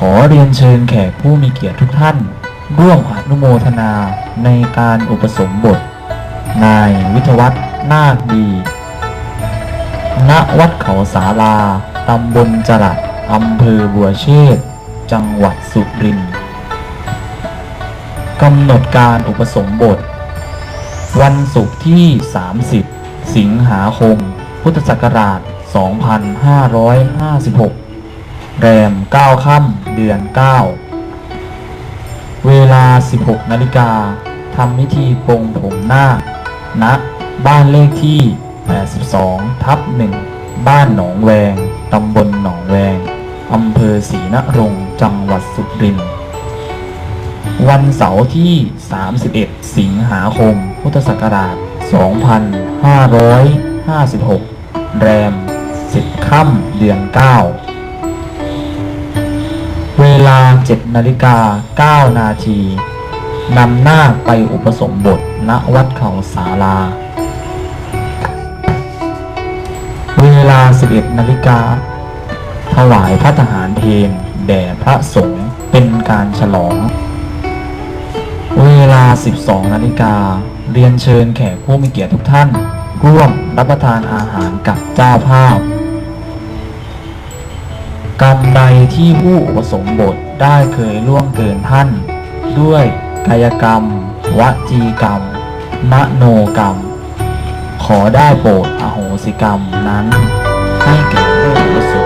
ขอเรียนเชิญแขกผู้มีเกียรติทุกท่าน ร่วมอนุโมทนาในการอุปสมบท นายวิทยวัฒนาคดี ณ วัดเขาสาลา ตำบลจรัดอำเภอบัวเชษฐจังหวัดสุรินทร์กำหนดการอุปสมบท วันศุกร์ที่ 30 สิงหาคม พุทธศักราช 2556 แรม 9 ค่ำเดือน 9 เวลา 16 นาฬิกาทำพิธีปลงผมหน้าคณบ้านเลขที่ 82 ทับ 1 บ้านหนองแวง ตำบลหนองแวง อำเภอศรีนรงค์จังหวัดสุรินทร์ วันเสาร์ที่ 31 สิงหาคม พุทธศักราช 2556 แรม 10 ค่ำเดือน 9 7นาฬิกา9นาทีนำหน้าไปอุปสมบทณวัดเขาสาลา เวลา 11นาฬิกาถวายพระทหารเพลแด่พระสงฆ์เป็นการฉลอง เวลา 12นาฬิกาเรียนเชิญแขกผู้มีเกียรติทุกท่าน ร่วมรับประทานอาหารกับเจ้าภาพ กรรมใดที่ผู้อุปสมบทได้เคยล่วงเกินท่าน ด้วยกายกรรม วจีกรรม มโนกรรม ขอได้โปรดอโหสิกรรมนั้น ให้แก่ผู้อุปสม